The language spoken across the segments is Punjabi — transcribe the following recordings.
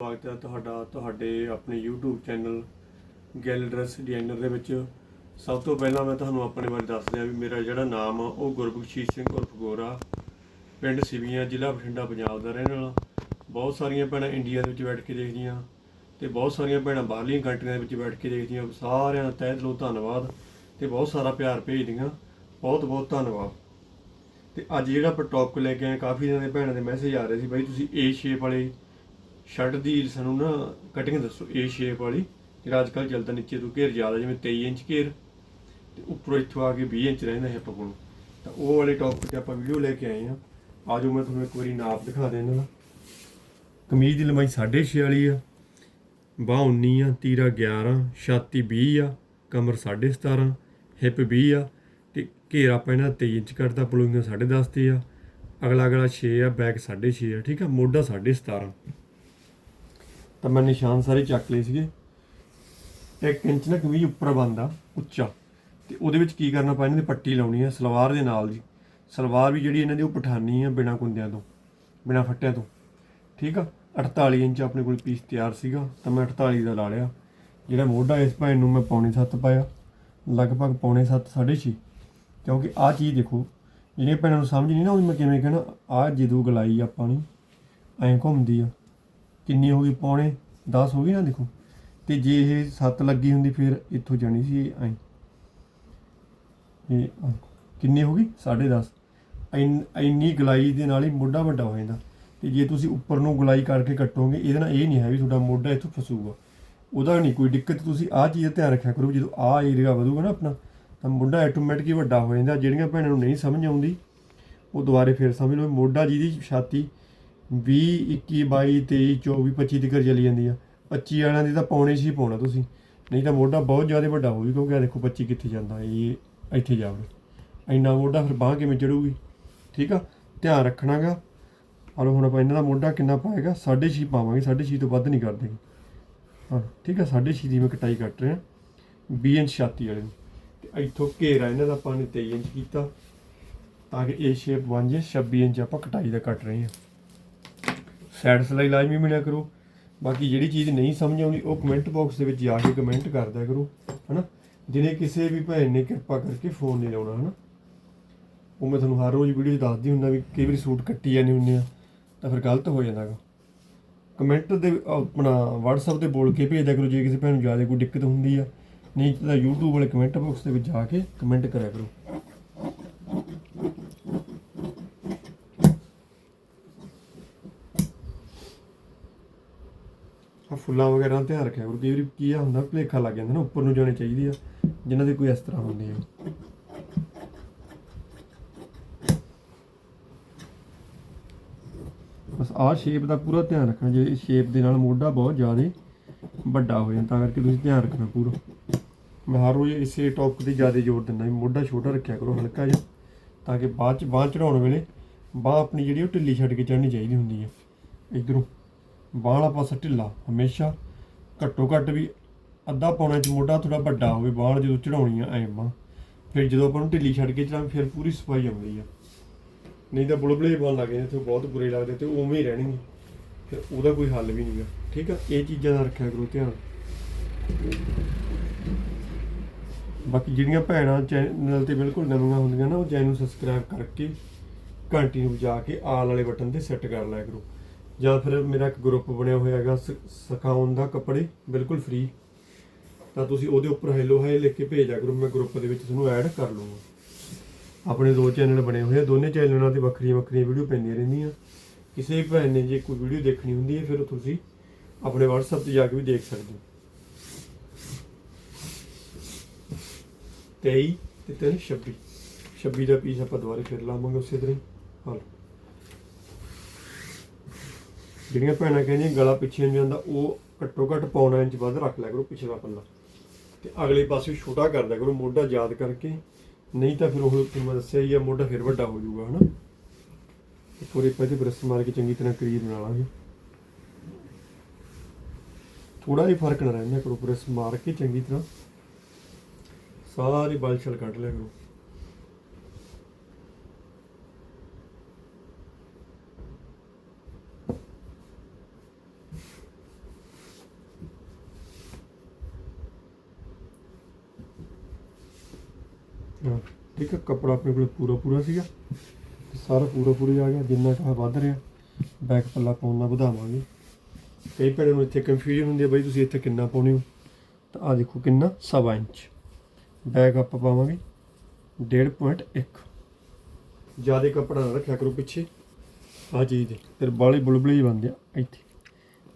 ਸਵਾਗਤ ਹੈ ਤੁਹਾਡਾ, ਤੁਹਾਡੇ ਆਪਣੇ YouTube ਚੈਨਲ ਗੈਲ ਡਰੈਸ ਡਿਜ਼ਾਈਨਰ ਦੇ ਵਿੱਚ। ਸਭ ਤੋਂ ਪਹਿਲਾਂ ਮੈਂ ਤੁਹਾਨੂੰ ਆਪਣੇ ਬਾਰੇ ਦੱਸ ਦਿਆਂ ਵੀ ਮੇਰਾ ਜਿਹੜਾ ਨਾਮ ਆ, ਉਹ ਗੁਰਬਖਸ਼ੀਸ਼ ਸਿੰਘ ਉਰਫ ਗੋਰਾ। ਪਿੰਡ ਸਿਵੀਆਂ, ਜ਼ਿਲ੍ਹਾ ਬਠਿੰਡਾ, ਪੰਜਾਬ ਦਾ ਰਹਿਣ ਵਾਲਾ। ਬਹੁਤ ਸਾਰੀਆਂ ਭੈਣਾਂ ਇੰਡੀਆ ਦੇ ਵਿੱਚ ਬੈਠ ਕੇ ਦੇਖਦੀਆਂ ਤੇ ਬਹੁਤ ਸਾਰੀਆਂ ਭੈਣਾਂ ਬਾਹਰਲੀਆਂ ਕੰਟਰੀਆਂ ਦੇ ਵਿੱਚ ਬੈਠ ਕੇ ਦੇਖਦੀਆਂ। ਸਾਰਿਆਂ ਦਾ ਤਹਿ ਦਿਲੋਂ ਧੰਨਵਾਦ ਤੇ ਬਹੁਤ ਸਾਰਾ ਪਿਆਰ ਭੇਜਦੀਆਂ। ਬਹੁਤ ਬਹੁਤ ਧੰਨਵਾਦ। ਤੇ ਅੱਜ ਜਿਹੜਾ ਆਪਾਂ ਟੌਪਿਕ ਲੈ ਕੇ ਆਏ, ਕਾਫੀ ਦਿਨਾਂ ਦੇ ਭੈਣਾਂ ਦੇ ਮੈਸੇਜ ਆ ਰਹੇ ਸੀ, ਬਾਈ ਤੁਸੀਂ ਏ ਸ਼ੇਪ ਵਾਲੇ ਸ਼ਰਟ ਦੀ ਸਾਨੂੰ ਨਾ ਕਟਿੰਗ ਦੱਸੋ ਏ ਸ਼ੇਪ ਵਾਲੀ, ਜਿਹੜਾ ਅੱਜ ਕੱਲ੍ਹ ਚੱਲਦਾ ਨੀਚੇ ਤੋਂ ਘੇਰ ਜ਼ਿਆਦਾ, ਜਿਵੇਂ 23 ਇੰਚ ਘੇਰ, ਤੇ ਉੱਪਰੋਂ ਇੱਥੋਂ ਆ ਕੇ 20 ਇੰਚ ਰਹਿੰਦਾ ਹਿੱਪ ਕੋਲ। ਤਾਂ ਉਹ ਵਾਲੇ ਟੌਪਿਕ ਤੇ ਆਪਾਂ ਵੀਡੀਓ ਲੈ ਕੇ ਆਏ ਆ ਆਜੋ ਮੈਂ ਤੁਹਾਨੂੰ ਇੱਕ ਵਾਰੀ ਨਾਪ ਦਿਖਾ ਦੇਣਾ ਦਾ ਕਮੀਜ਼ ਦੀ ਲੰਬਾਈ 6.5 ਵਾਲੀ ਆ, ਬਾਹ 19 ਆ, ਤੀਰਾ 11 ਛਾਤੀ 20 ਆ, ਕਮਰ 17.5 ਹਿੱਪ 20 ਆ, ਤੇ ਘੇਰ ਆਪਾਂ ਇਹਨਾਂ 23 ਇੰਚ ਕੱਢਦਾ ਪਲੋਈਆਂ 10.5 ਤੇ ਆ ਅਗਲਾ ਅਗਲਾ 6 ਆ ਬੈਕ 6.5 ਆ, ਠੀਕ ਆ, ਮੋਢਾ 17.5 ਤਾਂ ਮੈਂ ਨਿਸ਼ਾਨ ਸਾਰੇ ਚੱਕ ਲਏ ਸੀਗੇ। ਇੱਕ ਇੰਚ ਨਾ ਕਮੀਜ਼ ਉੱਪਰ ਬੰਦਾ ਉੱਚਾ। ਤੇ ਉਹਦੇ ਵਿੱਚ ਕੀ ਕਰਨਾ ਪਾ ਇਹਨਾਂ ਦੀ ਪੱਟੀ ਲਾਉਣੀ ਹੈ ਸਲਵਾਰ ਦੇ ਨਾਲ ਜੀ। ਸਲਵਾਰ ਵੀ ਜਿਹੜੀ ਇਹਨਾਂ ਦੀ ਉਹ ਪਠਾਨੀ ਆ ਬਿਨਾ ਕੁੰਦਿਆਂ ਤੋਂ, ਬਿਨਾ ਫੱਟਿਆਂ ਤੋਂ। ਠੀਕ ਆ? 48 ਇੰਚ ਆਪਣੇ ਕੋਲ ਪੀਸ ਤਿਆਰ ਸੀਗਾ, ਤਾਂ ਮੈਂ 48 ਦਾ ਲਾ ਲਿਆ। ਜਿਹੜਾ ਮੋਢਾ ਇਸ ਭੈਣ ਨੂੰ ਮੈਂ ਪੌਣੇ 7 ਪਾਇਆ। ਲਗਭਗ ਪੌਣੇ 7 6.5 ਕਿਉਂਕਿ ਆਹ ਚੀਜ਼ ਦੇਖੋ, ਜਿਹੜੀਆਂ ਭੈਣਾਂ ਨੂੰ ਸਮਝ ਨਹੀਂ ਨਾ ਆਉਂਦੀ, ਮੈਂ ਕਿਵੇਂ ਕਹਿਣਾ, ਆਹ ਜਦੋਂ ਗਲਾਈ ਆਪਾਂ ਨੂੰ, ਐਂ ਘੁੰਮਦੀ ਆ। ਕਿੰਨੀ ਹੋ ਗਈ ਪੌਣੇ 10 ਹੋ ਗਈ ਨਾ ਦੇਖੋ। ਤੇ ਜੇ ਇਹ 7 ਲੱਗੀ ਹੁੰਦੀ ਫਿਰ ਇੱਥੋਂ ਜਾਣੀ ਸੀ ਐਂ ਇਹ ਕਿੰਨੀ ਹੋ ਗਈ? 10.5 ਇੰਨ ਇੰਨੀ ਗਲਾਈ ਦੇ ਨਾਲ ਹੀ ਮੋਢਾ ਵੱਡਾ ਹੋ ਜਾਂਦਾ। ਤੇ ਜੇ ਤੁਸੀਂ ਉੱਪਰ ਨੂੰ ਗਲਾਈ ਕਰਕੇ ਕੱਟੋਗੇ, ਇਹਦੇ ਨਾਲ ਇਹ ਨਹੀਂ ਹੈ ਵੀ ਤੁਹਾਡਾ ਮੋਢਾ ਇੱਥੋਂ ਫਸੂਗਾ। ਉਹਦਾ ਨਹੀਂ, ਕੋਈ ਦਿੱਕਤ ਤੁਸੀਂ ਆਹ ਚੀਜ਼ ਦਾ ਧਿਆਨ ਰੱਖਿਆ ਕਰੋ ਵੀ ਜਦੋਂ ਆਹ ਏਰੀਆ ਵਧੂਗਾ ਨਾ ਆਪਣਾ, ਤਾਂ ਮੋਢਾ ਆਟੋਮੈਟਿਕਲੀ ਵੱਡਾ ਹੋ ਜਾਂਦਾ। ਜਿਹੜੀਆਂ ਭੈਣਾਂ ਨੂੰ ਨਹੀਂ ਸਮਝ ਆਉਂਦੀ, ਉਹ ਦੁਬਾਰੇ ਫਿਰ ਸਮਝ ਲਓ ਮੋਢਾ ਜਿਹਦੀ ਛਾਤੀ 20 21 22 23 24 25 ਤੱਕ ਚਲੀ ਜਾਂਦੀ ਆ। 25 ਵਾਲਿਆਂ ਦੀ ਤਾਂ ਪੌਣੇ ਸੀ ਪਾਉਣਾ ਤੁਸੀਂ। ਨਹੀਂ ਤਾਂ ਮੋਢਾ ਬਹੁਤ ਜ਼ਿਆਦਾ ਵੱਡਾ ਹੋਊਗੀ ਕਿਉਂਕਿ ਆ ਦੇਖੋ 25 ਕਿੱਥੇ ਜਾਂਦਾ, ਇਹ ਇੱਥੇ ਜਾਵੇ। ਇੰਨਾ ਮੋਢਾ ਫਿਰ ਬਾਹ ਕਿਵੇਂ ਚੜੂਗੀ? ਠੀਕ ਆ? ਧਿਆਨ ਰੱਖਣਾਗਾ। ਹਲੋ ਹੁਣ ਆਪਾਂ ਇਹਨਾਂ ਦਾ ਮੋਢਾ ਕਿੰਨਾ ਪਾਏਗਾ? 6.5 ਪਾਵਾਂਗੇ 6.5 ਤੋਂ ਵੱਧ ਨਹੀਂ ਕਰਦੇ। ਹਾਂ, ਠੀਕ ਆ? 6.5 ਦੀ ਮੈਂ ਕਟਾਈ ਕੱਟ ਰਿਹਾ। 20 ਇੰਚ ਛਾਤੀ ਵਾਲੇ ਨੂੰ ਤੇ ਇੱਥੋਂ ਘੇਰਾ ਇਹਨਾਂ ਦਾ ਆਪਾਂ ਨੇ 23 ਇੰਚ ਕੀਤਾ। ਤਾਂ ਕਿ ਇਹ ਸ਼ੇਪ ਬਣ ਜੇ 26 ਇੰਚ ਆਪਾਂ ਕਟਾਈ ਦਾ ਕੱਟ ਰਹੇ ਹਾਂ। ਸਾਈਡ ਸਲਾਈ ਲਾਜ਼ਮੀ ਮਿਲਿਆ ਕਰੋ। ਬਾਕੀ ਜਿਹੜੀ ਚੀਜ਼ ਨਹੀਂ ਸਮਝ ਆਉਂਦੀ, ਉਹ ਕਮੈਂਟ ਬਾਕਸ ਦੇ ਵਿੱਚ ਜਾ ਕੇ ਕਮੈਂਟ ਕਰਦਿਆ ਕਰੋ, ਹਨਾ? ਜਿਹਨੇ ਕਿਸੇ ਵੀ ਭੈਣ ਨੇ ਕਿਰਪਾ ਕਰਕੇ ਫੋਨ ਨਹੀਂ ਲਾਉਣਾ, ਹਨਾ? ਉਹ ਮੈਂ ਤੁਹਾਨੂੰ ਹਰ ਰੋਜ਼ ਵੀਡੀਓ ਦੱਸਦੀ ਹੁੰਦਾ ਵੀ ਕਈ ਵਾਰੀ ਸੂਟ ਕੱਟੀ ਜਾਂਦੇ ਹੁੰਦੇ ਆ, ਤਾਂ ਫਿਰ ਗਲਤ ਹੋ ਜਾਂਦਾ ਜਾਂਦਾਗਾ। ਕਮੈਂਟ ਦੇ ਆਪਣਾ WhatsApp ਤੇ ਬੋਲ ਕੇ ਭੇਜਦਾ ਕਰੋ, ਜੇ ਕਿਸੇ ਭੈਣ ਨੂੰ ਜ਼ਿਆਦਾ ਕੋਈ ਦਿੱਕਤ ਹੁੰਦੀ ਆ। ਨਹੀਂ ਤਾਂ YouTube ਵਾਲੇ ਕਮੈਂਟ ਬਾਕਸ ਦੇ ਵਿੱਚ ਜਾ ਕੇ ਕਮੈਂਟ ਕਰਿਆ ਕਰੋ। ਫੁੱਲਾਂ ਵਗੈਰਾ ਦਾ ਧਿਆਨ ਰੱਖਿਆ ਕਰੋ। ਕਈ ਵਾਰੀ ਕੀ ਆ, ਹੁੰਦਾ ਭਲੇਖਾ ਲੱਗ ਜਾਂਦਾ ਨਾ, ਉੱਪਰ ਨੂੰ ਜਾਣੀ ਚਾਹੀਦੀ ਆ, ਜਿਨ੍ਹਾਂ ਦੇ ਕੋਈ ਇਸ ਤਰ੍ਹਾਂ ਹੁੰਦੀ ਆ। ਬਸ ਆਹ ਸ਼ੇਪ ਦਾ ਪੂਰਾ ਧਿਆਨ ਰੱਖਣਾ, ਜੇ ਇਸ ਸ਼ੇਪ ਦੇ ਨਾਲ ਮੋਢਾ ਬਹੁਤ ਜ਼ਿਆਦਾ ਵੱਡਾ ਹੋ ਜਾਂਦਾ, ਤਾਂ ਕਰਕੇ ਤੁਸੀਂ ਧਿਆਨ ਰੱਖਣਾ ਪੂਰਾ। ਮੈਂ ਹਰ ਰੋਜ਼ ਇਸੇ ਟੌਪ ਤੇ ਜ਼ਿਆਦਾ ਜ਼ੋਰ ਦਿੰਦਾ ਵੀ ਮੋਢਾ ਛੋਟਾ ਰੱਖਿਆ ਕਰੋ, ਹਲਕਾ ਜਿਹਾ, ਤਾਂ ਕਿ ਬਾਅਦ ਚ, ਬਾਹ ਚੜਾਉਣ ਵੇਲੇ ਬਾਹ ਆਪਣੀ ਜਿਹੜੀ ਉਹ ਢਿੱਲੀ ਛੱਡ ਕੇ ਚੜਨੀ ਚਾਹੀਦੀ ਹੁੰਦੀ ਹੈ ਇਧਰੋਂ। ਬਾਹ ਪਾਸਾ ਢਿੱਲਾ, ਹਮੇਸ਼ਾ। ਘੱਟੋ ਘੱਟ ਵੀ ਅੱਧਾ ਪੌਣਾ ਇੰਚ ਮੋਢਾ ਥੋੜਾ ਵੱਡਾ ਹੋਵੇ ਬਾਹ ਜਦੋਂ ਚੜਾਉਣੀ ਆ, ਐਂ ਬਾਂਹ ਫਿਰ ਜਦੋਂ ਆਪਾਂ ਨੂੰ ਢਿੱਲੀ ਛੱਡ ਕੇ ਚੜਾਂ ਫਿਰ ਪੂਰੀ ਸਫ਼ਾਈ ਆਉਂਦੀ ਆ। ਨਹੀਂ ਤਾਂ ਬੁਲਬੁਲੇ ਬਣ ਲੱਗ ਜਾਂਦੇ ਤੇ ਬਹੁਤ ਬੁਰੇ ਲੱਗਦੇ, ਤੇ ਉਵੇਂ ਹੀ ਰਹਿਣਗੇ। ਫਿਰ ਉਹਦਾ ਕੋਈ ਹੱਲ ਵੀ ਨਹੀਂਗਾ ਠੀਕ ਆ? ਇਹ ਚੀਜ਼ਾਂ ਦਾ ਰੱਖਿਆ ਕਰੋ ਧਿਆਨ। ਬਾਕੀ ਜਿਹੜੀਆਂ ਭੈਣਾਂ ਚੈਨਲ ਤੇ ਬਿਲਕੁਲ ਨਵੀਆਂ ਹੁੰਦੀਆਂ ਨਾ, ਉਹ ਚੈਨਲ ਨੂੰ ਸਬਸਕ੍ਰਾਈਬ ਕਰਕੇ ਘੰਟੀ ਨੂੰ ਵਜਾ ਕੇ ਆਲ ਵਾਲੇ ਬਟਨ ਤੇ ਸੈੱਟ ਕਰ ਲਿਆ ਕਰੋ। ਜਾਂ ਫਿਰ ਮੇਰਾ ਇੱਕ ਗਰੁੱਪ ਬਣਿਆ ਹੋਇਆ ਹੈਗਾ, ਸ- ਸਿਖਾਉਣ ਦਾ ਕੱਪੜੇ, ਬਿਲਕੁਲ ਫ੍ਰੀ ਤਾਂ ਤੁਸੀਂ ਉਹਦੇ ਉੱਪਰ ਹੈਲੋ ਹਾਈ ਲਿਖ ਕੇ ਭੇਜਿਆ ਕਰੋ, ਮੈਂ ਗਰੁੱਪ ਦੇ ਵਿੱਚ ਤੁਹਾਨੂੰ ਐਡ ਕਰ ਲੂੰਗਾ ਆਪਣੇ ਦੋ ਚੈਨਲ ਬਣੇ ਹੋਏ ਆ, ਦੋਨੇ ਚੈਨਲਾਂ ਤੇ ਵੱਖਰੀਆਂ ਵੱਖਰੀਆਂ ਵੀਡੀਓ ਪੈਂਦੀਆਂ ਰਹਿੰਦੀਆਂ। ਕਿਸੇ ਵੀ ਭੈਣ ਨੇ ਜੇ ਕੋਈ ਵੀਡੀਓ ਦੇਖਣੀ ਹੁੰਦੀ ਹੈ, ਫਿਰ ਉਹ ਤੁਸੀਂ ਆਪਣੇ WhatsApp ਤੇ ਜਾ ਕੇ ਵੀ ਦੇਖ ਸਕਦੇ ਹੋ। 23 ਤੇ 3 26 26 ਦਾ ਪੀਸ ਆਪਾਂ ਦੁਬਾਰਾ ਫਿਰ ਲਾਵਾਂਗੇ ਉਸੇ ਤਰ੍ਹਾਂ ਹੀ। ਹਾਲ ਜਿਹੜੀਆਂ ਭੈਣਾਂ ਕਹਿੰਦੀਆਂ ਗਲਾ ਪਿੱਛੇ ਨਹੀਂ ਜਾਂਦਾ, ਉਹ ਘੱਟੋ ਘੱਟ ਪੌਣਾ ਇੰਚ ਵੱਧ ਰੱਖ ਲਿਆ ਕਰੋ ਪਿਛਲਾ ਪੱਲਾ ਤੇ ਅਗਲੇ ਪਾਸੇ ਛੋਟਾ ਕਰ ਦਿਆ ਕਰੋ, ਮੋਢਾ ਯਾਦ ਕਰਕੇ। ਨਹੀਂ ਤਾਂ ਫਿਰ ਉਹ ਤੁਹਾਨੂੰ ਮੈਂ ਦੱਸਿਆ ਹੀ ਆ, ਮੋਢਾ ਫਿਰ ਵੱਡਾ ਹੋ ਜਾਊਗਾ, ਹਨਾ? ਪੂਰੇ ਪੱਤੇ ਬਰਸ ਮਾਰ ਕੇ ਚੰਗੀ ਤਰ੍ਹਾਂ ਕਰੀਰ ਬਣਾ ਲਾਂਗੇ। ਥੋੜਾ ਜਿਹਾ ਫ਼ਰਕ ਨਾ ਰਹਿੰਦਾ ਕਰੋ, ਬਰਸ ਮਾਰ ਕੇ ਚੰਗੀ ਤਰ੍ਹਾਂ। ਸਾਰੀ ਬਲਛਲ ਕੱਢ ਲਿਆ ਕਰੋ ਹਾਂ, ਠੀਕ ਹੈ ਕੱਪੜਾ ਆਪਣੇ ਕੋਲ ਪੂਰਾ ਪੂਰਾ ਸੀਗਾ ਤੇ ਸਾਰਾ ਪੂਰਾ ਪੂਰਾ ਆ ਗਿਆ, ਜਿੰਨਾ ਕਾ ਵੱਧ ਰਿਹਾ ਬੈਕ ਪੱਲਾ ਪਾਉਣ ਨਾਲ ਵਧਾਵਾਂਗੇ। ਕਈ ਭੈਣਾਂ ਨੂੰ ਇੱਥੇ ਕਨਫਿਊਜ਼ਨ ਹੁੰਦੀ ਹੈ, ਬਈ ਤੁਸੀਂ ਇੱਥੇ ਕਿੰਨਾ ਪਾਉਣੇ ਹੋ? ਤਾਂ ਆ ਦੇਖੋ ਕਿੰਨਾ, ਸਵਾ ਇੰਚ। ਬੈਕ ਆਪਾਂ ਪਾਵਾਂਗੇ 1.1 ਜ਼ਿਆਦਾ ਕੱਪੜਾ ਨਾ ਰੱਖਿਆ ਕਰੋ ਪਿੱਛੇ। ਆ ਚੀਜ਼ ਦੇ ਫਿਰ ਬਾਲੇ ਬੁਲਬੁਲੇ ਹੀ ਬਣਦੇ ਆ, ਇੱਥੇ।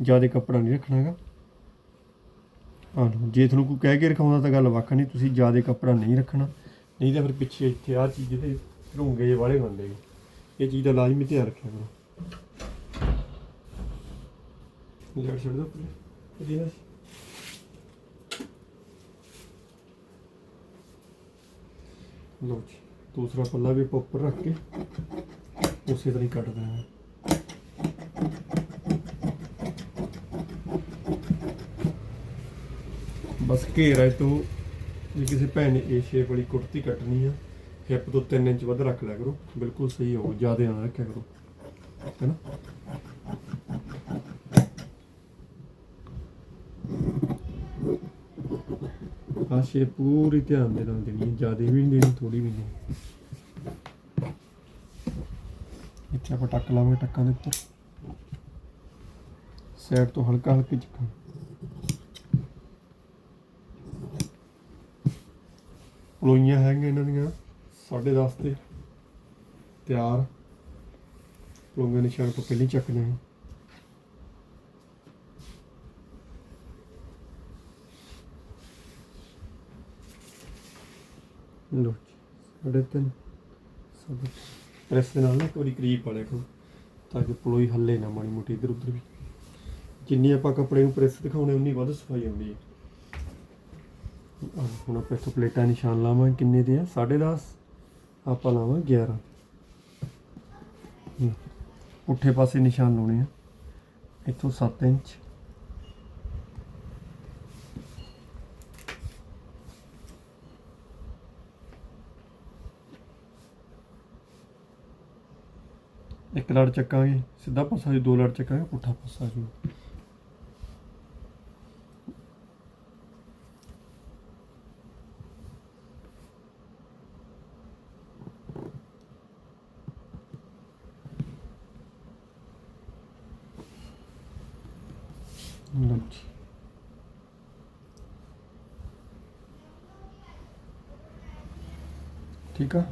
ਜ਼ਿਆਦਾ ਕੱਪੜਾ ਨਹੀਂ ਰੱਖਣਾਗਾ ਆ ਲਓ, ਜੇ ਤੁਹਾਨੂੰ ਕੋਈ ਕਹਿ ਕੇ ਰਖਾਉਂਦਾ ਤਾਂ ਗੱਲ ਵੱਖ ਨਹੀਂ, ਤੁਸੀਂ ਜ਼ਿਆਦਾ ਕੱਪੜਾ ਨਹੀਂ ਰੱਖਣਾ। ਨਹੀਂ ਤਾਂ ਫਿਰ ਪਿੱਛੇ ਇੱਥੇ ਆ ਚੀਜ਼ ਦੇ ਰੂੰਗੇ ਜਿਹੇ ਵਾਲੇ ਬਣਦੇ ਇਹ ਚੀਜ਼ ਦਾ ਲਾਜ਼ਮੀ ਧਿਆਨ ਰੱਖਿਆ ਕਰੋ। ਲੈਟ ਛੱਡ ਦੋ ਇਹਦੀ ਨਾ ਲਓ ਜੀ। ਦੂਸਰਾ ਪੱਲਾ ਵੀ ਆਪਾਂ ਉੱਪਰ ਰੱਖ ਕੇ ਉਸੇ ਤਰ੍ਹਾਂ ਹੀ ਕੱਟ ਦੇਣਾ ਹੈ ਬਸ ਘੇਰਾ ਤੋਂ ਜੇ ਕਿਸੇ ਭੈਣ ਨੇ ਇਹ ਸ਼ੇਪ ਵਾਲੀ ਕੁੜਤੀ ਕੱਟਣੀ ਆ ਹਿੱਪ ਤੋਂ 3 ਇੰਚ ਵੱਧ ਰੱਖ ਲਿਆ ਕਰੋ, ਬਿਲਕੁਲ ਸਹੀ ਹੋਊ, ਜ਼ਿਆਦਾ ਨਾ ਰੱਖਿਆ ਕਰੋ, ਹੈਨਾ? ਆ ਸ਼ੇਪ ਪੂਰੀ ਧਿਆਨ ਦੇ ਨਾਲ ਦੇਣੀ ਹੈ ਜ਼ਿਆਦਾ ਵੀ ਨਹੀਂ ਦੇਣੀ ਥੋੜੀ ਵੀ ਨਹੀਂ ਇੱਥੇ ਆਪਾਂ ਟੱਕ ਲਾਵਾਂਗੇ ਟੱਕਾਂ ਦੇ ਉੱਪਰ। ਸਾਈਡ ਤੋਂ ਹਲਕਾ ਹਲਕਾ ਚੱਕਾਂ ਪਲੋਈਆਂ ਹੈਗੀਆਂ ਇਹਨਾਂ ਦੀਆਂ 10.5 ਤੇ ਤਿਆਰ। ਪਲੋਈਆਂ ਨਿਸ਼ਾਨ ਤੋਂ ਪਹਿਲਾਂ ਹੀ ਚੱਕਦੇ ਲੋ ਜੀ, ਸਾਢੇ ਤਿੰਨ ਸਾਢੇ ਪ੍ਰੈਸ ਦੇ ਨਾਲ ਨਾ ਇੱਕ ਵਾਰੀ ਕਰੀਬ ਪਾ ਲਿਆ ਕਰੋ ਤਾਂ ਕਿ ਪਲੋਈ ਹੱਲੇ ਨਾ ਮਾੜੀ ਮੋਟੀ ਇੱਧਰ ਉੱਧਰ ਵੀ। ਜਿੰਨੀ ਆਪਾਂ ਕੱਪੜੇ ਨੂੰ ਪ੍ਰੈਸ ਦਿਖਾਉਣੇ ਉਨੀ ਵੱਧ ਸਫ਼ਾਈ ਆਉਂਦੀ ਹੈ। ਹੁਣ ਆਪਾਂ ਇੱਥੋਂ ਪਲੇਟਾਂ ਨਿਸ਼ਾਨ ਲਾਵਾਂਗੇ ਕਿੰਨੇ ਦੇ ਆ? 10.5 ਆਪਾਂ ਲਾਵਾਂਗੇ 11 ਹਮ, ਪੁੱਠੇ ਪਾਸੇ ਨਿਸ਼ਾਨ ਲਾਉਣੇ ਆ। ਇੱਥੋਂ 7 ਇੰਚ। ਇੱਕ ਲੜ ਚੱਕਾਂਗੇ ਸਿੱਧਾ ਪਾਸਾ ਜੀ ਦੋ ਲੜ ਚੱਕਾਂਗੇ ਪੁੱਠਾ ਪਾਸਾ ਜੀ। ਲਓ ਜੀ ਠੀਕ ਆ?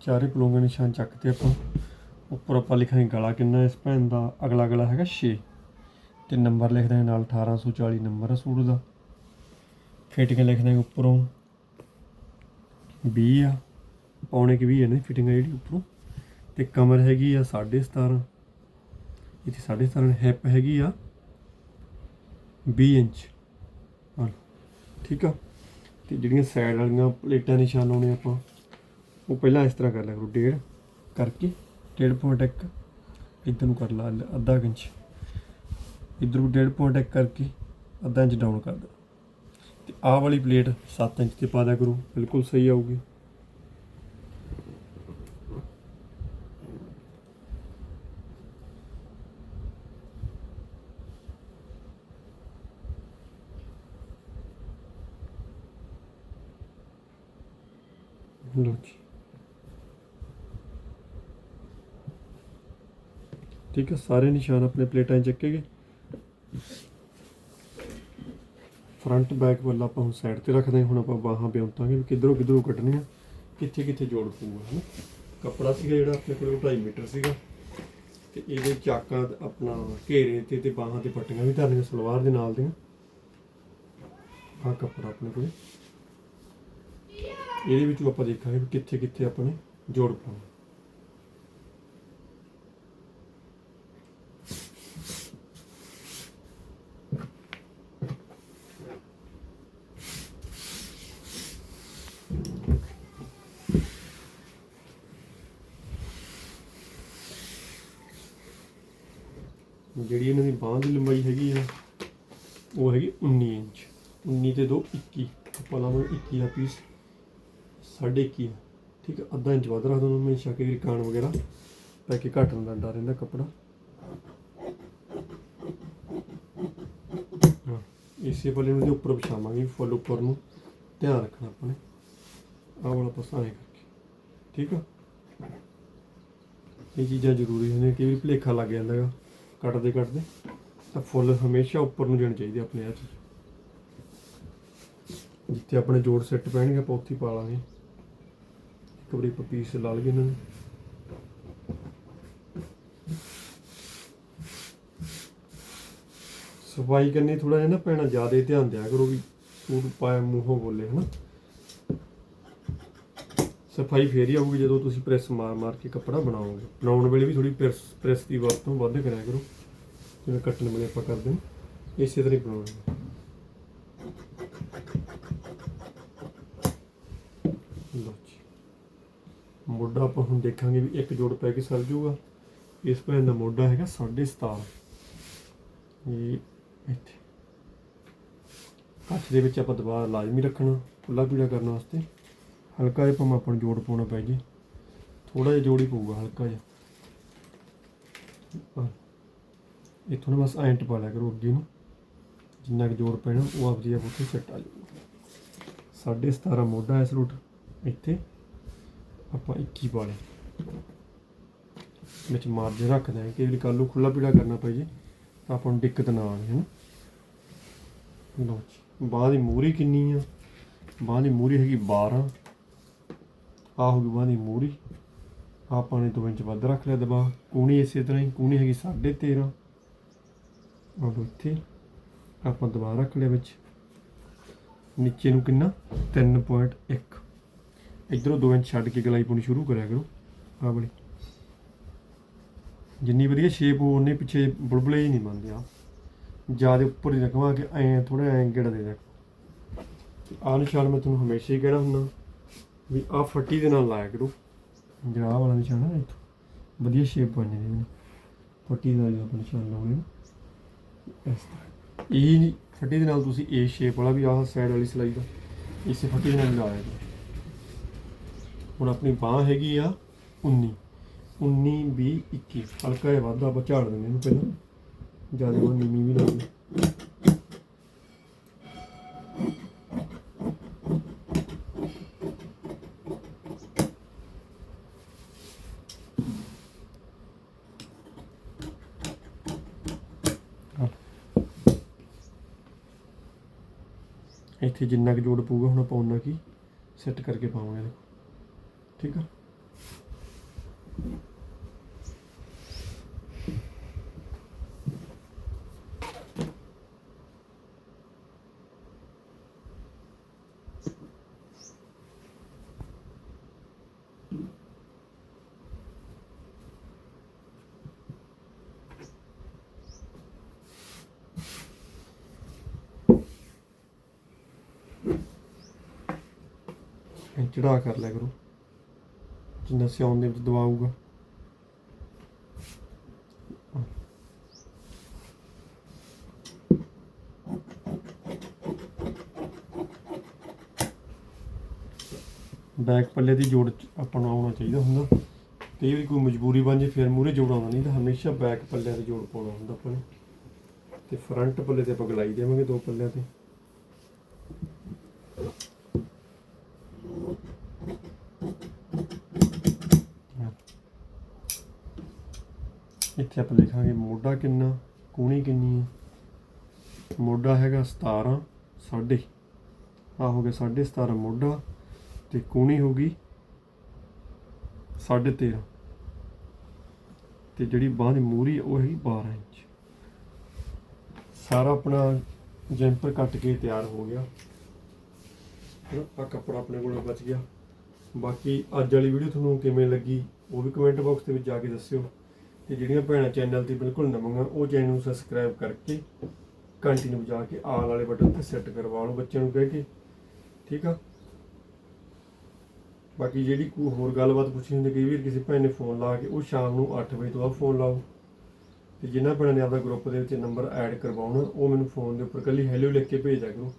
ਚਾਰੇ ਪਲੋਂਗੇ ਨਿਸ਼ਾਨ ਚੱਕਦੇ ਆਪਾਂ। ਉੱਪਰ ਆਪਾਂ ਲਿਖਾਂਗੇ ਗਲਾ ਕਿੰਨਾ ਇਸ ਭੈਣ ਦਾ। ਅਗਲਾ ਗਲਾ ਹੈਗਾ 6 ਤੇ ਨੰਬਰ ਲਿਖਦੇ ਹਾਂ ਨਾਲ 1840 ਨੰਬਰ ਆ ਸੂਟ ਦਾ। ਫਿਟਿੰਗ ਲਿਖਦੇ ਹਾਂ ਉੱਪਰੋਂ। 20 ਆ। ਪੌਣੇ ਕਿ 20 ਹੈ ਨਾ ਫਿਟਿੰਗ ਜਿਹੜੀ ਉੱਪਰੋਂ। ਤੇ ਕਮਰ ਹੈਗੀ ਆ 17.5 ਇੱਥੇ 17.5 ਹਿਪ ਹੈਗੀ ਆ 20 ਇੰਚ। ਹਾਂ, ਠੀਕ ਆ? ਤੇ ਜਿਹੜੀਆਂ ਸਾਈਡ ਵਾਲੀਆਂ ਪਲੇਟਾਂ ਨਿਸ਼ਾਨ ਲਾਉਣੇ ਆਪਾਂ, ਉਹ ਪਹਿਲਾਂ ਇਸ ਤਰ੍ਹਾਂ ਕਰ ਲਿਆ ਕਰੋ, ਡੇਢ ਕਰਕੇ, ਡੇਢ ਪੁਆਇੰਟ ਇੱਕ, ਇੱਧਰ ਨੂੰ ਕਰ ਲਾ ਅੱਧਾ ਕੁ ਇੰਚ। ਇੱਧਰ ਨੂੰ ਡੇਢ ਪੁਆਇੰਟ ਇੱਕ ਕਰਕੇ ਅੱਧਾ ਇੰਚ ਡਾਊਨ ਕਰ ਦੋ ਤੇ ਆਹ ਵਾਲੀ ਪਲੇਟ 7 ਇੰਚ ਤੇ ਪਾ ਦਿਆ ਕਰੋ, ਬਿਲਕੁਲ ਸਹੀ ਆਊਗੀ ਲਓ ਜੀ ਠੀਕ ਹੈ, ਸਾਰੇ ਨਿਸ਼ਾਨ ਆਪਣੇ ਪਲੇਟਾਂ 'ਚ ਚੱਕੇ ਗਏ। ਫਰੰਟ ਬੈਕ ਵੱਲ ਆਪਾਂ ਹੁਣ ਸਾਈਡ ਤੇ ਰੱਖਦੇ ਹਾਂ, ਹੁਣ ਆਪਾਂ ਬਾਹਾਂ ਬਿਉਂਤਾਂਗੇ ਵੀ ਕਿੱਧਰੋਂ ਕਿੱਧਰੋਂ ਕੱਢਣੀਆਂ ਕਿੱਥੇ ਕਿੱਥੇ ਜੋੜ ਪਊਗਾ, ਹਨਾ? ਕੱਪੜਾ ਸੀਗਾ ਜਿਹੜਾ ਆਪਣੇ ਕੋਲ 2.5 ਮੀਟਰ ਸੀਗਾ, ਤੇ ਇਹਦੇ ਚਾਕਾਂ ਆਪਣਾ ਘੇਰੇ ਤੇ ਤੇ ਬਾਹਾਂ ਤੇ ਪੱਟੀਆਂ ਵੀ ਧਰਨੀਆਂ ਸਲਵਾਰ ਦੇ ਨਾਲ ਦੀਆਂ। ਆਹ ਕੱਪੜਾ ਆਪਣੇ ਕੋਲ। ਇਹਦੇ ਵਿੱਚੋਂ ਆਪਾਂ ਦੇਖਾਂਗੇ ਵੀ ਕਿੱਥੇ ਕਿੱਥੇ ਆਪਣੇ ਜੋੜ ਪਾਉਣਾ। ਜਿਹੜੀ ਇਹਨਾਂ ਦੀ ਬਾਂਹ ਦੀ ਲੰਬਾਈ ਹੈਗੀ ਆ, ਉਹ ਹੈਗੀ 19 ਇੰਚ। 19 ਤੇ 2 21 ਆਪਾਂ ਲਾਵਾਂਗੇ 21 ਦਾ ਪੀਸ ਸਾਢੇ 21 ਆ। ਠੀਕ ਹੈ ਅੱਧਾ ਇੰਚ ਵੱਧ ਰੱਖ ਦੋ ਹਮੇਸ਼ਾ ਕਿ ਕਾਣ ਵਗੈਰਾ ਪੈ ਕੇ ਘਟਣ ਦਾ ਡਰ ਰਹਿੰਦਾ ਕੱਪੜਾ। ਹਾਂ, ਇਸੇ ਪੱਲੇ ਨੂੰ ਦੇ ਉੱਪਰ ਵਿਛਾਵਾਂਗੇ, ਫੁੱਲ ਉੱਪਰ ਨੂੰ ਧਿਆਨ ਰੱਖਣਾ ਆਪਾਂ ਨੇ। ਆਹ ਵਾਲਾ ਪਾਸਾ ਕਰਕੇ। ਠੀਕ ਆ? ਇਹ ਚੀਜ਼ਾਂ ਜ਼ਰੂਰੀ ਹੁੰਦੀਆਂ, ਕਈ ਵਾਰੀ ਭੁਲੇਖਾ ਲੱਗ ਜਾਂਦਾ ਗਾ ਕੱਟਦੇ ਕੱਟਦੇ ਤਾਂ ਫੁੱਲ ਹਮੇਸ਼ਾ ਉੱਪਰ ਨੂੰ ਜਾਣੇ ਚਾਹੀਦੇ ਆਪਣੇ ਹੱਥ ਚੀਜ਼। ਜਿੱਥੇ ਆਪਣੇ ਜੋੜ ਸੈੱਟ ਪੈਣਗੇ, ਆਪਾਂ ਉੱਥੇ ਪਾ ਲਾਂਗੇ। ਇੱਕ ਵਾਰੀ ਆਪਾਂ ਪੀਸ ਲਾ ਲਈਏ ਇਹਨਾਂ ਨੂੰ। ਸਫ਼ਾਈ ਕਰਨੀ ਥੋੜਾ ਜਿਹਾ ਨਾ ਪੈਣਾ ਜ਼ਿਆਦਾ ਧਿਆਨ ਦਿਆ ਕਰੋ ਵੀ ਸੂਟ ਪਾਇਆ ਮੂੰਹੋਂ ਬੋਲੇ, ਹਨਾ? ਸਫ਼ਾਈ ਫੇਰ ਹੀ ਆਊਗੀ ਜਦੋਂ ਤੁਸੀਂ ਪ੍ਰੈਸ ਮਾਰ ਮਾਰ ਕੇ ਕੱਪੜਾ ਬਣਾਓਗੇ। ਬਣਾਉਣ ਵੇਲੇ ਵੀ ਥੋੜੀ ਪ੍ਰੈਸ ਪ੍ਰੈਸ ਦੀ ਵਰਤੋਂ ਵੱਧ ਕਰਿਆ ਕਰੋ। ਜਿਵੇਂ ਕੱਟਣ ਵੇਲੇ ਆਪਾਂ ਕਰਦੇ ਹਾਂ, ਇਸੇ ਤਰ੍ਹਾਂ ਹੀ ਬਣਾਉਣਾ ਲਓ ਜੀ। ਮੋਢਾ ਆਪਾਂ ਹੁਣ ਦੇਖਾਂਗੇ ਵੀ ਇੱਕ ਜੋੜ ਪੈ ਕੇ ਸਰ ਜੂਗਾ ਇਸ ਭੈਣ ਦਾ ਮੋਢਾ ਹੈਗਾ 17.5 ਇਹ ਇੱਥੇ। ਕੱਚ ਦੇ ਵਿੱਚ ਆਪਾਂ ਦਬਾਅ ਲਾਜ਼ਮੀ ਰੱਖਣਾ ਖੁੱਲਾ ਪੀੜਾ ਕਰਨ ਵਾਸਤੇ। ਹਲਕਾ ਜਿਹਾ ਭਾਵੇਂ ਆਪਾਂ ਨੂੰ ਜੋੜ ਪਾਉਣਾ ਪੈ ਜੇ। ਥੋੜਾ ਜਿਹਾ ਜੋੜ ਹੀ ਪਊਗਾ, ਹਲਕਾ ਜਿਹਾ। ਇੱਥੋਂ ਨਾ ਬਸ ਐਂ ਟਪਾ ਲਿਆ ਕਰੋ ਅੱਗੇ ਨੂੰ। ਜਿੰਨਾ ਕੁ ਜ਼ੋਰ ਪੈਣਾ, ਉਹ ਆਪਦੀ ਆਪ ਉੱਥੇ ਸੈੱਟ ਆ ਜਾਊਗਾ। ਸਾਢੇ 17 ਮੋਢਾ ਇਸ ਰੂਟ ਇੱਥੇ। ਆਪਾਂ 21 ਪਾ ਲਿਆ। ਵਿੱਚ ਮਾਰਜਨ ਰੱਖਦੇ ਹਾਂ ਕਿ ਵੀ ਕੱਲ ਨੂੰ ਖੁੱਲਾ ਪੀੜਾ ਕਰਨਾ ਪਈ ਜੇ, ਤਾਂ ਆਪਾਂ ਨੂੰ ਦਿੱਕਤ ਨਾ ਆਵੇ ਹੈ ਨਾ ਲਓ ਜੀ, ਬਾਂਹ ਦੀ ਮੂਰੀ ਕਿੰਨੀ ਆ? ਬਾਂਹ ਦੀ ਮੂਰੀ ਹੈਗੀ 12 ਆਹ ਹੋ ਗਈ ਬਾਂਹ ਦੀ ਮੂਰੀ ਆਪਾਂ ਨੇ 2 ਇੰਚ ਵੱਧ ਰੱਖ ਲਿਆ ਦਬਾ ਕੂਣੀ ਇਸੇ ਤਰ੍ਹਾਂ ਹੀ, ਕੂਣੀ ਹੈਗੀ 13.5 ਆਹ ਇੱਥੇ ਆਪਾਂ ਦਬਾ ਰੱਖ ਲਿਆ ਵਿੱਚ। ਨੀਚੇ ਨੂੰ ਕਿੰਨਾ? 3.1 ਇਧਰੋਂ 2 ਇੰਚ ਛੱਡ ਕੇ ਗਲਾਈ ਪਾਉਣੀ ਸ਼ੁਰੂ ਕਰਿਆ ਕਰੋ। ਆਹ ਵਾਲੀ। ਜਿੰਨੀ ਵਧੀਆ ਸ਼ੇਪ ਹੋ ਉਨੇ ਪਿੱਛੇ ਬੁਲਬੁਲੇ ਹੀ ਨਹੀਂ ਬਣਦੇ ਆ। ਜ਼ਿਆਦਾ ਉੱਪਰ ਹੀ ਰੱਖਵਾ ਕੇ ਐ ਥੋੜਾ ਐ ਗੇੜਾ ਦੇ ਦੇ ਆਹ ਨਿਸ਼ਾਨ ਮੈਂ ਤੁਹਾਨੂੰ ਹਮੇਸ਼ਾ ਹੀ ਕਹਿਣਾ ਹੁੰਦਾ, ਵੀ ਆਹ ਫੱਟੀ ਦੇ ਨਾਲ ਲਾਇਆ ਕਰੋ। ਜਿਹੜਾ ਵਾਲਾ ਨਿਸ਼ਾਨ ਹੈ ਨਾ ਇੱਥੋਂ, ਵਧੀਆ ਸ਼ੇਪ ਬਣ ਜਾਂਦੀ ਹੈ। ਫੱਟੀ ਦਾ ਜਦੋਂ ਆਪਾਂ ਨਿਸ਼ਾਨ ਲਾਉਂਦੇ ਨਾ ਇਸ ਤਰ੍ਹਾਂ ਇਹ ਨਹੀਂ, ਫੱਟੀ ਦੇ ਨਾਲ ਤੁਸੀਂ ਇਹ ਸ਼ੇਪ ਵਾਲਾ ਵੀ ਆਹ ਸਾਈਡ ਵਾਲੀ ਸਲਾਈ ਦਾ, ਇਸੇ ਫੱਟੀ ਦੇ ਨਾਲ ਹੀ ਲਾਇਆ ਹੁਣ ਆਪਣੀ ਬਾਹ ਹੈਗੀ ਆ 19 19 20 21 ਹਲਕਾ ਜਿਹਾ ਵਾਧਾ ਆਪਾਂ ਝਾੜ ਦਿੰਦੇ ਇਹਨੂੰ ਪਹਿਲਾਂ। ਜ਼ਿਆਦਾ ਉਹ ਨੀਵੀਂ ਵੀ ਨਾ ਹੋਵੇ। ਇੱਥੇ ਜਿੰਨਾ ਕੁ ਜੋੜ ਪਊਗਾ, ਹੁਣ ਆਪਾਂ ਉਹਨਾਂ ਕੀ ਸੈੱਟ ਕਰਕੇ ਪਾਵਾਂਗੇ ਦੇਖੋ ਠੀਕ ਆ? ਚੜਾ ਕਰ ਲਿਆ ਕਰੋ। ਜਿੰਨਾ ਸਿਆਉਣ ਦੇ ਵਿੱਚ ਦਬਾਊਗਾ ਬੈਕ ਪੱਲੇ ਦੀ ਜੋੜ ਚ ਆਪਾਂ ਨੂੰ ਆਉਣਾ ਚਾਹੀਦਾ ਹੁੰਦਾ। ਤੇ ਵੀ ਕੋਈ ਮਜਬੂਰੀ ਬਣ ਜੇ, ਫਿਰ ਮੂਰੇ ਜੋੜ ਆਉਂਦਾ ਨਹੀਂ ਤਾਂ ਹਮੇਸ਼ਾ ਬੈਕ ਪੱਲਿਆਂ ਤੇ ਜੋੜ ਪਾਉਣਾ ਹੁੰਦਾ ਆਪਾਂ ਨੇ। ਤੇ ਫਰੰਟ ਪੱਲੇ ਤੇ ਆਪਾਂ ਗਲਾਈ ਦੇਵਾਂਗੇ ਦੋ ਪੱਲਿਆਂ ਤੇ। ਇੱਥੇ ਆਪਾਂ ਲਿਖਾਂਗੇ ਮੋਢਾ ਕਿੰਨਾ ਕੂਣੀ ਕਿੰਨੀ ਹੈ ਮੋਢਾ ਹੈਗਾ 17 ਸਾਢੇ ਆ ਹੋ ਗਿਆ ਸਾਢੇ 17 ਮੋਢਾ ਤੇ ਕੂਣੀ ਹੋ ਗਈ ਸਾਢੇ 13 ਤੇ ਜਿਹੜੀ ਬਾਂਹ ਦੀ ਮੂਰੀ ਉਹ ਹੈਗੀ 12 ਇੰਚ। ਸਾਰਾ ਆਪਣਾ ਜੈਂਪਰ ਕੱਟ ਕੇ ਤਿਆਰ ਹੋ ਗਿਆ। ਆ ਕੱਪੜਾ ਆਪਣੇ ਕੋਲ ਬਚ ਗਿਆ। ਬਾਕੀ ਅੱਜ ਵਾਲੀ ਵੀਡੀਓ ਤੁਹਾਨੂੰ ਕਿਵੇਂ ਲੱਗੀ, ਉਹ ਵੀ ਕਮੈਂਟ ਬਾਕਸ ਦੇ ਵਿੱਚ ਜਾ ਕੇ ਦੱਸਿਓ। ਤੇ ਜਿਹੜੀਆਂ ਭੈਣਾਂ ਚੈਨਲ ਤੇ ਬਿਲਕੁਲ ਨਵੀਆਂ, ਉਹ ਚੈਨਲ ਨੂੰ ਸਬਸਕ੍ਰਾਈਬ ਕਰਕੇ ਘੰਟੀ ਨੂੰ ਵਜਾ ਕੇ ਆਲ ਵਾਲੇ ਬਟਨ ਤੇ ਸੈੱਟ ਕਰਵਾ ਲਓ ਬੱਚਿਆਂ ਨੂੰ ਕਹਿ ਕੇ, ਠੀਕ ਆ? ਬਾਕੀ ਜਿਹੜੀ ਕੋਈ ਹੋਰ ਗੱਲਬਾਤ ਪੁੱਛਣੀ ਹੁੰਦੀ, ਕਈ ਵਾਰ ਕਿਸੇ ਭੈਣ ਨੇ ਫੋਨ ਲਾ ਕੇ, ਉਹ ਸ਼ਾਮ ਨੂੰ 8 ਵਜੇ ਤੋਂ ਬਾਅਦ ਫੋਨ ਲਾਓ। ਤੇ ਜਿਨ੍ਹਾਂ ਭੈਣਾਂ ਨੇ ਆਪਦਾ ਗਰੁੱਪ ਦੇ ਵਿੱਚ ਨੰਬਰ ਐਡ ਕਰਵਾਉਣਾ, ਉਹ ਮੈਨੂੰ ਫੋਨ ਦੇ ਉੱਪਰ ਕੱਲੀ ਹੈਲੋ ਲਿਖ ਕੇ ਭੇਜ ਦਿਆ ਕਰੋ।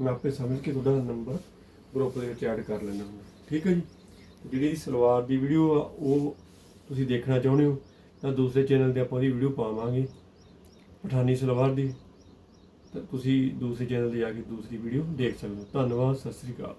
ਮੈਂ ਆਪੇ ਸਮਝ ਕੇ ਤੁਹਾਡਾ ਨੰਬਰ ਗਰੁੱਪ ਦੇ ਵਿੱਚ ਐਡ ਕਰ ਲੈਣਾ ਹੁੰਦਾ ਠੀਕ ਹੈ ਜੀ? ਜਿਹੜੀ ਸਲਵਾਰ ਦੀ ਵੀਡੀਓ ਆ, ਉਹ ਤੁਸੀਂ ਦੇਖਣਾ ਚਾਹੁੰਦੇ ਹੋ? ਤਾਂ ਦੂਸਰੇ ਚੈਨਲ ਤੇ ਆਪਾਂ ਉਹਦੀ ਵੀਡੀਓ ਪਾਵਾਂਗੇ, ਪਠਾਨੀ ਸਲਵਾਰ ਦੀ। ਤਾਂ ਤੁਸੀਂ ਦੂਸਰੇ ਚੈਨਲ ਤੇ ਜਾ ਕੇ ਦੂਸਰੀ ਵੀਡੀਓ ਦੇਖ ਸਕਦੇ ਹੋ। ਧੰਨਵਾਦ, ਸਤਿ ਸ੍ਰੀ ਅਕਾਲ।